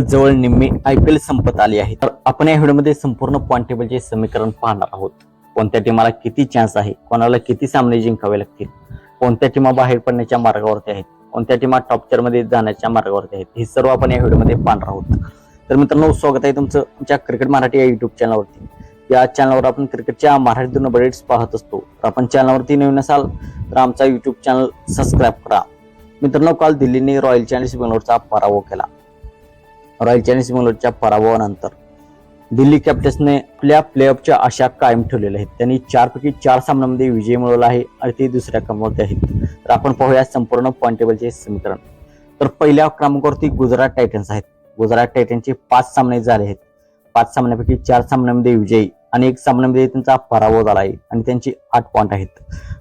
जवळ निम्मी I P L संपत आली आहे. तर आपण या व्हिडिओमध्ये संपूर्ण पॉईंट टेबलचे समीकरण पाहणार आहोत. कोणत्या टीमाला किती चान्स आहे? कोणाला किती सामने जिंकावे लागतील? कोणत्या टीमा बाहेर पडण्याच्या मार्गावरती आहेत? कोणत्या टीमा टॉप चारमध्ये जाण्याच्या मार्गावरती आहेत? हे सर्व आपण या व्हिडिओमध्ये पाहणार आहोत. तर मित्रांनो स्वागत आहे तुमचं आमच्या क्रिकेट मराठी या युट्यूब चॅनलवरती या चॅनलवर आपण क्रिकेटच्या मराठीतून अपडेट्स पाहत असतो. तर आपण चॅनलवरती नवीन असाल तर आमचा युट्यूब चॅनल सबस्क्राईब करा. मित्रांनो काल दिल्लीने रॉयल चॅलेंजर्स बेंगलोरचा पराभव केला. रॉयल चॅलेंजर्स बंगलोरच्या पराभवानंतर. दिल्ली कॅपिटल्सने आपल्या प्लेऑफच्या आशा कायम ठेवलेल्या आहेत. त्यांनी चारपैकी चार सामन्यांमध्ये विजय मिळवला आहे आणि ते दुसऱ्या क्रमांकावरती आहेत. तर आपण पाहूया संपूर्ण पॉईंट टेबलचे समीकरण. तर पहिल्या क्रमांकावरती गुजरात टायटन्स आहेत. गुजरात टायटन्सचे पाच सामने झाले आहेत. पाच सामन्यापैकी चार सामन्यांमध्ये विजयी आणि एक सामन्यामध्ये त्यांचा पराभव झाला आहे आणि त्यांची आठ पॉईंट आहेत.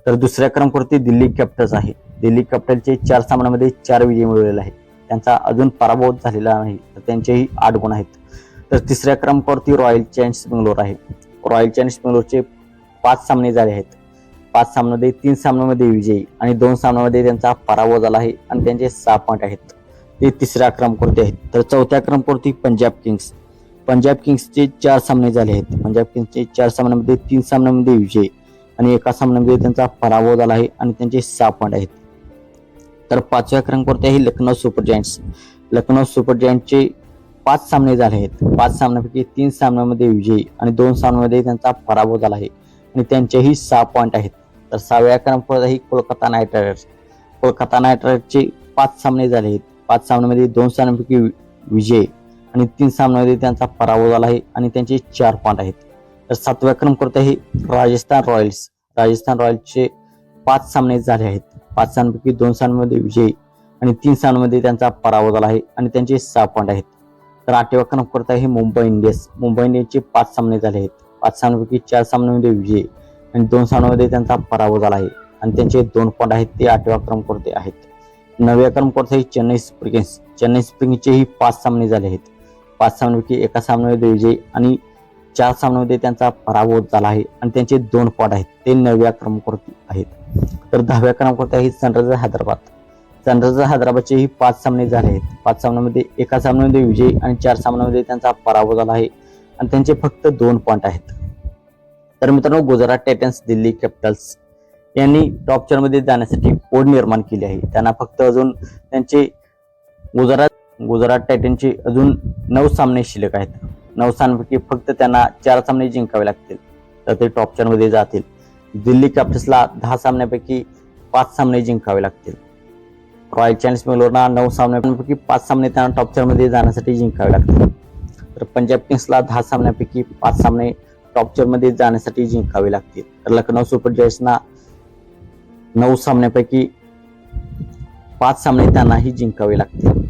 तर दुसऱ्या क्रमांकावरती दिल्ली कॅपिटल्स आहे. दिल्ली कॅपिटलचे चार सामन्यामध्ये चार विजय मिळवलेले आहेत. त्यांचा अजून पराभव झालेला नाही तर त्यांचेही आठ गुण आहेत. तर तिसऱ्या क्रमांकावरती रॉयल चॅलेंज बेंगलोर आहे. रॉयल चॅलेंज बेंगलोरचे पाच सामने झाले आहेत. पाच सामन्यामध्ये तीन सामन्यामध्ये विजयी आणि दोन सामन्यामध्ये त्यांचा पराभव झाला आहे आणि त्यांचे सहा पॉईंट आहेत. ते तिसऱ्या क्रमांकावरती आहेत. तर चौथ्या क्रमांकावरती पंजाब किंग्स. पंजाब किंग्सचे चार सामने झाले आहेत. पंजाब किंग्सचे चार सामन्यामध्ये तीन सामन्यामध्ये विजय आणि एका सामन्यामध्ये त्यांचा पराभव झाला आहे आणि त्यांचे सहा पॉईंट आहेत. तर पाचव्या क्रमांकावरती आहे Lucknow super giants. Lucknow super जायंटचे पाच सामने झाले आहेत. पाच सामन्यापैकी तीन सामन्यामध्ये विजयी आणि दोन सामन्यामध्ये त्यांचा पराभव झाला आहे. आणि त्यांचेही सहा पॉईंट आहेत. तर सहाव्या क्रमांकावर आहे Kolkata knight riders. Kolkata knight रायडर्सचे पाच सामने झाले आहेत. पाच सामन्यामध्ये दोन सामन्यापैकी विजय आणि तीन सामन्यामध्ये त्यांचा पराभव झाला आहे आणि त्यांचे चार पॉईंट आहेत. तर सातव्या क्रमांकावरती आहे राजस्थान रॉयल्स. राजस्थान रॉयल्सचे पाच सामने झाले आहेत. पाच सामन्यापैकी दोन सामन्यामध्ये विजयी आणि तीन सामन्यामध्ये त्यांचा पराभव झाला आहे आणि त्यांचे सहा पॉईंट आहेत. तर आठव्या क्रमांकावर आहे मुंबई इंडियन्स. मुंबई इंडियन्सचे पाच सामने झाले आहेत. पाच सामन्यापैकी चार सामन्यामध्ये विजयी आणि दोन सामन्यामध्ये त्यांचा पराभव झाला आहे आणि त्यांचे दोन पॉईंट आहेत ते आठव्या क्रमांकावरती आहेत. नवव्या क्रमांकावर आहे चेन्नई सुपर चेन्नई स्प्रिंगचेही पाच सामने झाले आहेत. पाच सामन्यापैकी एका सामन्यामध्ये विजयी आणि चार सामन्यामध्ये त्यांचा पराभव झाला आहे आणि त्यांचे दोन पॉट आहेत. ते नवव्या क्रमांकावरती आहेत. तर दहाव्या क्रमांकावरती आहे सनरायझर हैदराबाद. सनरायझर हैदराबादचेही पाच सामने झाले आहेत. पाच सामन्यामध्ये एका सामन्यामध्ये विजयी आणि चार सामन्यामध्ये त्यांचा पराभव झाला आहे. आणि त्यांचे फक्त दोन पॉईंट आहेत. तर मित्रांनो गुजरात टायटन्स दिल्ली कॅपिटल्स यांनी टॉप चार जाण्यासाठी ओढ निर्माण केली आहे. त्यांना फक्त अजून त्यांचे गुजरात गुजरात टायटनचे अजून नऊ सामने शिल्लक आहेत. नऊ सामन्यापैकी फक्त त्यांना चार सामने जिंकावे लागतील. तर ते टॉपमध्ये जातील. दिल्ली कॅपिटल्सला दहा सामन्यापैकी पाच सामने जिंकावे लागतील. रॉयल चॅलेंज बेंगलोरला नऊ सामन्यापैकी पाच सामने त्यांना टॉप चारमध्ये जाण्यासाठी जिंकावे लागतील. तर पंजाब किंग्सला दहा सामन्यापैकी पाच सामने टॉप चारमध्ये जाण्यासाठी जिंकावे लागतील. तर लखनौ सुपर जायंट्सना नऊ सामन्यापैकी पाच सामने त्यांनाही जिंकावे लागतील.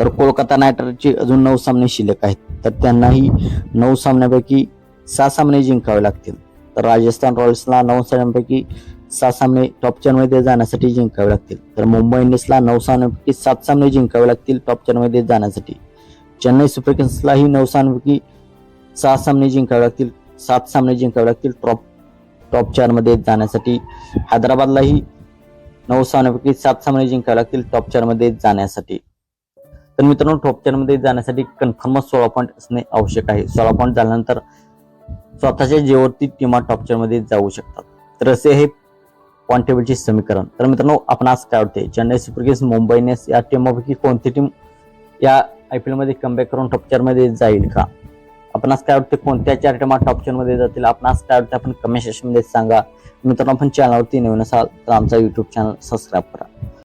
तर कोलकाता नाईट रायडर्सचे अजून नऊ सामने शिल्लक आहेत. तर त्यांनाही नऊ सामन्यापैकी सहा सामने जिंकावे लागतील. तर राजस्थान रॉयल्सला नऊ सामन्यांपैकी सहा सामने टॉप चारमध्ये जाण्यासाठी जिंकावे लागतील. तर मुंबई इंडियन्सला नऊ सामन्यापैकी सात सामने जिंकावे लागतील टॉप चारमध्ये जाण्यासाठी. चेन्नई सुपर किंग्सलाही नऊ सामन्यापैकी सहा सामने जिंकावे लागतील सात सामने जिंकावे लागतील टॉप टॉप चारमध्ये जाण्यासाठी. हैदराबादलाही नऊ सामन्यापैकी सात सामने जिंकावे लागतील टॉप चारमध्ये जाण्यासाठी. तर मित्रांनो टॉप चारमध्ये जाण्यासाठी कन्फर्म सोळा पॉईंट असणे आवश्यक आहे. सोळा पॉईंट झाल्यानंतर स्वतःच्या जेवरती टीमा टॉप चारमध्ये जाऊ शकतात. तर असे हे पॉईंट टेबलचे समीकरण. तर मित्रांनो आपण आज काय वाटते Chennai super kings Mumbai Indians या टीमापैकी कोणती टीम या आय पी एलमध्ये कमबॅक करून टॉप चार जाईल का? आपण आज काय वाटते कोणत्या चार टीमा टॉप चार जातील? आपण आज काय वाटते आपण कमेंट सेक्शनमध्ये सांगा. मित्रांनो आपण चॅनलवरती नवीन असाल तर आमचा युट्यूब चॅनल सबस्क्राईब करा.